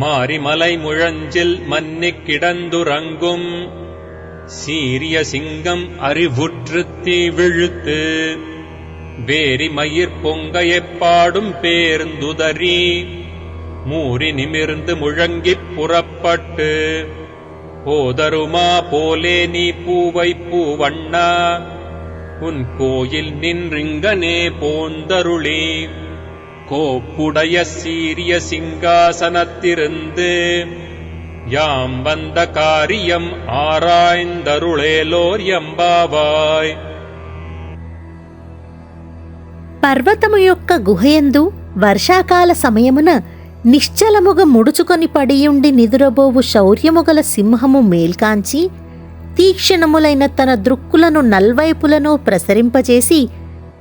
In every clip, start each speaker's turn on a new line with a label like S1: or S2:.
S1: மாரிமலை முழஞ்சில் மன்னிக் கிடந்துறங்கும். சீரிய சிங்கம் அறிவுற்றுத் தீ விழுத்து வேரி மயிர் பொங்க எப்பாடும் பேர்ந்துதறி. மூறி நிமிர்ந்து முழங்கிப் புறப்பட்டு போதருமா போலே நீ பூவை பூவண்ணா உன் கோயில் நின்றிங்கனே போந்தருளே. கோப்புடைய சீரிய சிங்காசனத்திருந்து யாம் வந்த காரியம் ஆராய்ந்தருளேலோர் எம்பாவாய்
S2: పర్వతము యొక్క గుహయందు వర్షాకాల సమయమున నిశ్చలముగ ముడుచుకొని పడియుండి నిదురబోవు శౌర్యముగల సింహము మేల్కాంచి తీక్షణములైన తన దృక్కులను నల్వైపులను ప్రసరింపజేసి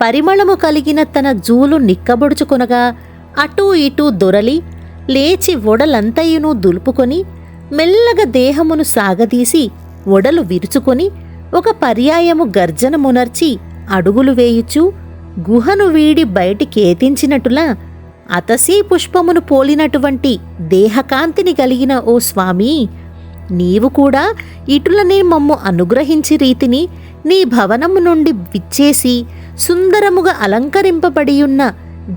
S2: పరిమళము కలిగిన తన జూలు నిక్కబొడుచుకొనగా అటూ ఇటూ దొరలి లేచి ఒడలంతయును దులుపుకొని మెల్లగా దేహమును సాగదీసి ఒడలు విరుచుకొని ఒక పర్యాయము గర్జనమునర్చి అడుగులు వేయుచు గుహను వీడి బయటికేతించినట్టులా అతసీ పుష్పమును పోలినటువంటి దేహకాంతిని కలిగిన ఓ స్వామి నీవు కూడా ఇటులనే మమ్ము అనుగ్రహించి రీతిని నీ భవనము నుండి విచ్చేసి సుందరముగా అలంకరింపబడియున్న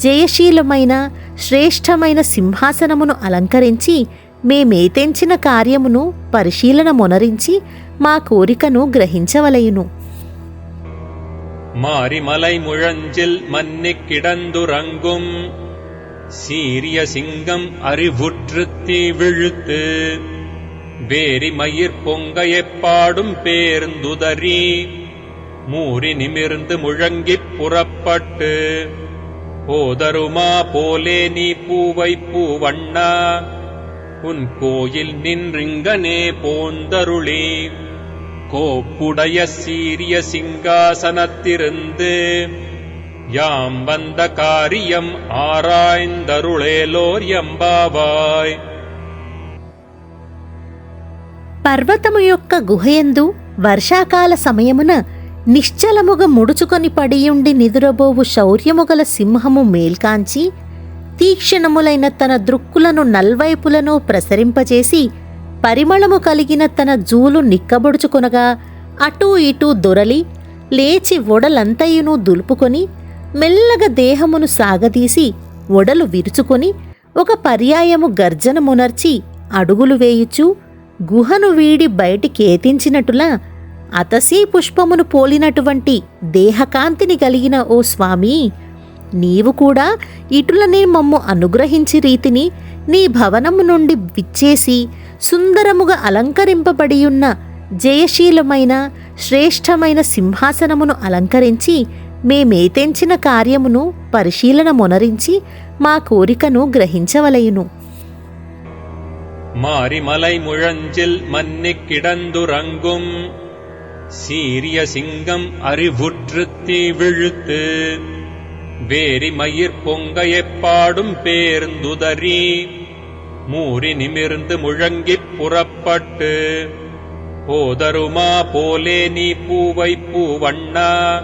S2: జయశీలమైన శ్రేష్టమైన సింహాసనమును అలంకరించి మేమేతెంచిన కార్యమును పరిశీలన మొనరించి మా కోరికను గ్రహించవలయును
S1: மாரிமலை முழஞ்சில் மன்னிக் கிடந்துறங்கும் சீரிய சிங்கம் அறிவுற்றுத் தீ விழுத்து வேரிமயிர் பொங்க எப்பாடும் பேர்ந்துதறி மூறி நிமிர்ந்து முழங்கிப் புறப்பட்டு போதருமா போலே நீ பூவை பூவண்ணா உன் கோயில் நின்றிங்கனே போந்தருளி கோப்புடைய சீரிய சிங்காசனத்திருந்து யாம் வந்த காரியம் ஆராய்ந்தருளேலோர் எம்பாவாய்
S2: పర్వతము యొక్క గుహయందు వర్షాకాల సమయమున నిశ్చలముగ ముడుచుకొని పడియుండి నిదురబోవు శౌర్యముగల సింహము మేల్కాంచి తీక్షణములైన తన దృక్కులను నల్వైపులను ప్రసరింపజేసి పరిమళము కలిగిన తన జూలు నిక్కబొడుచుకొనగా అటూ ఇటూ దొరలి లేచి ఒడలంతయును దులుపుకొని మెల్లగా దేహమును సాగదీసి ఒడలు విరుచుకొని ఒక పర్యాయము గర్జనమునర్చి అడుగులు వేయుచు గుహను వీడి బయటికేతించినట్టులా అతసీ పుష్పమును పోలినటువంటి దేహకాంతిని కలిగిన ఓ స్వామి నీవు కూడా ఇటులనే మమ్ము అనుగ్రహించి రీతిని నీ భవనము నుండి విచ్చేసి సుందరముగా అలంకరింపబడియున్న జయశీలమైన శ్రేష్టమైన సింహాసనమును అలంకరించి మేమేతెంచిన కార్యమును పరిశీలన మొనరించి మా కోరికను గ్రహించవలయును.
S1: மாரிமலை முழஞ்சில் மன்னிக் கிடந்துறங்கும். சீரிய சிங்கம் அறிவுற்று தீ விழுத்து வேரி மயிர் பொங்கையப்பாடும் பேர்ந்துதறி. மூறி நிமிர்ந்து முழங்கிப் புறப்பட்டு போதருமா போலே நீ பூவை பூவண்ணா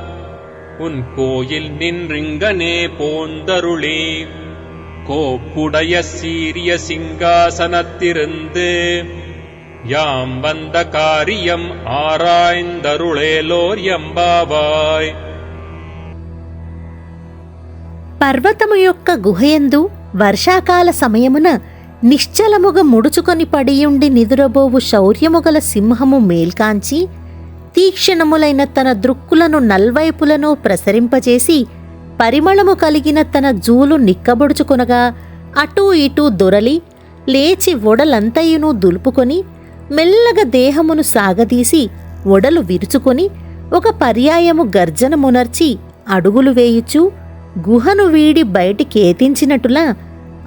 S1: உன் கோயில் நின்றிங்கனே போந்தருளே. கோப்புடைய சீரிய சிங்காசனத்திருந்து யாம் வந்த காரியம் ஆராய்ந்தருளேலோர் எம்பாவாய்
S2: పర్వతము యొక్క గుహయందు వర్షాకాల సమయమున నిశ్చలముగ ముడుచుకొని పడియుండి నిదురబోవు శౌర్యముగల సింహము మేల్కాంచి తీక్షణములైన తన దృక్కులను నల్వైపులను ప్రసరింపజేసి పరిమళము కలిగిన తన జూలు నిక్కబొడుచుకొనగా అటూ ఇటూ దొరలి లేచి ఒడలంతయును దులుపుకొని మెల్లగా దేహమును సాగదీసి ఒడలు విరుచుకొని ఒక పర్యాయము గర్జనమునర్చి అడుగులు వేయుచు గుహను వీడి బయటికేతించినట్టులా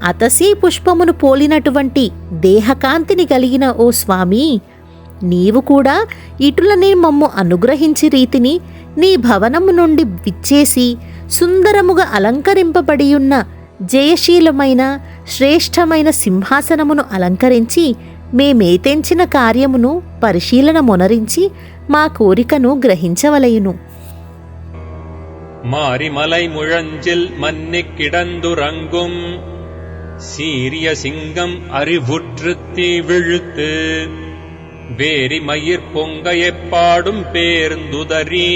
S2: అతసీ పుష్పమును పోలినటువంటి దేహకాంతిని కలిగిన ఓ స్వామి నీవు కూడా ఇటులనే మమ్ము అనుగ్రహించి రీతిని నీ భవనము నుండి విచ్చేసి సుందరముగా అలంకరింపబడియున్న జయశీలమైన శ్రేష్టమైన సింహాసనమును అలంకరించి మేమేతెంచిన కార్యమును పరిశీలన మొనరించి మా కోరికను గ్రహించవలయును
S1: மாரிமலை முழஞ்சில் மன்னிக் கிடந்துறங்கும் சீரிய சிங்கம் அறிவுற்றுத்தி விழுத்து வேரி மயிர் பொங்க எப்பாடும் பேர்ந்துதறி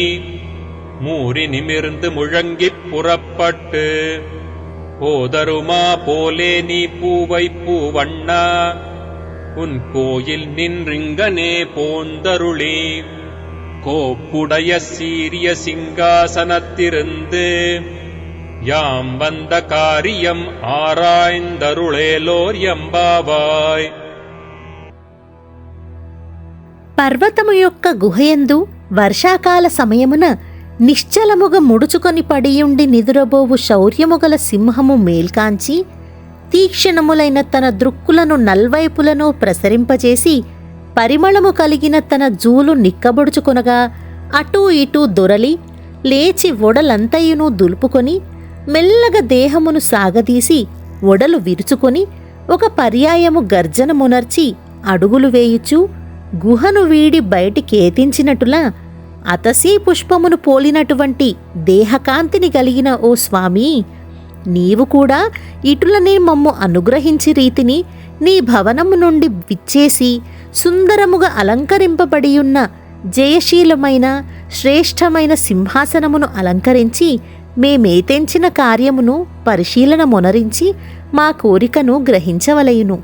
S1: மூறி நிமிர்ந்து முழங்கிப் புறப்பட்டு போதருமா போலே நீ பூவை பூவண்ணா உன் கோயில் நின்றிங்கனே போந்தருளி கோப்புடைய சீரிய சிங்காசனத்திருந்து யாம் வந்த காரியம் ஆராய்ந்தருளேலோர் எம்பாவாய்
S2: పర్వతము యొక్క గుహయందు వర్షాకాల సమయమున నిశ్చలముగ ముడుచుకొని పడియుండి నిదురబోవు శౌర్యముగల సింహము మేల్కాంచి తీక్షణములైన తన దృక్కులను నల్వైపులను ప్రసరింపజేసి పరిమళము కలిగిన తన జూలు నిక్కబొడుచుకొనగా అటూ ఇటూ దొరలి లేచి ఒడలంతయును దులుపుకొని మెల్లగా దేహమును సాగదీసి ఒడలు విరుచుకొని ఒక పర్యాయము గర్జనమునర్చి అడుగులు వేయుచు గుహను వీడి బయటికేతించినట్టులా అతసీ పుష్పమును పోలినటువంటి దేహకాంతిని కలిగిన ఓ స్వామి నీవు కూడా ఇటులనే మమ్ము అనుగ్రహించి రీతిని నీ భవనము నుండి విచ్చేసి సుందరముగా అలంకరింపబడియున్న జయశీలమైన శ్రేష్టమైన సింహాసనమును అలంకరించి మేమేతెంచిన కార్యమును పరిశీలన మొనరించి మా కోరికను గ్రహించవలయును.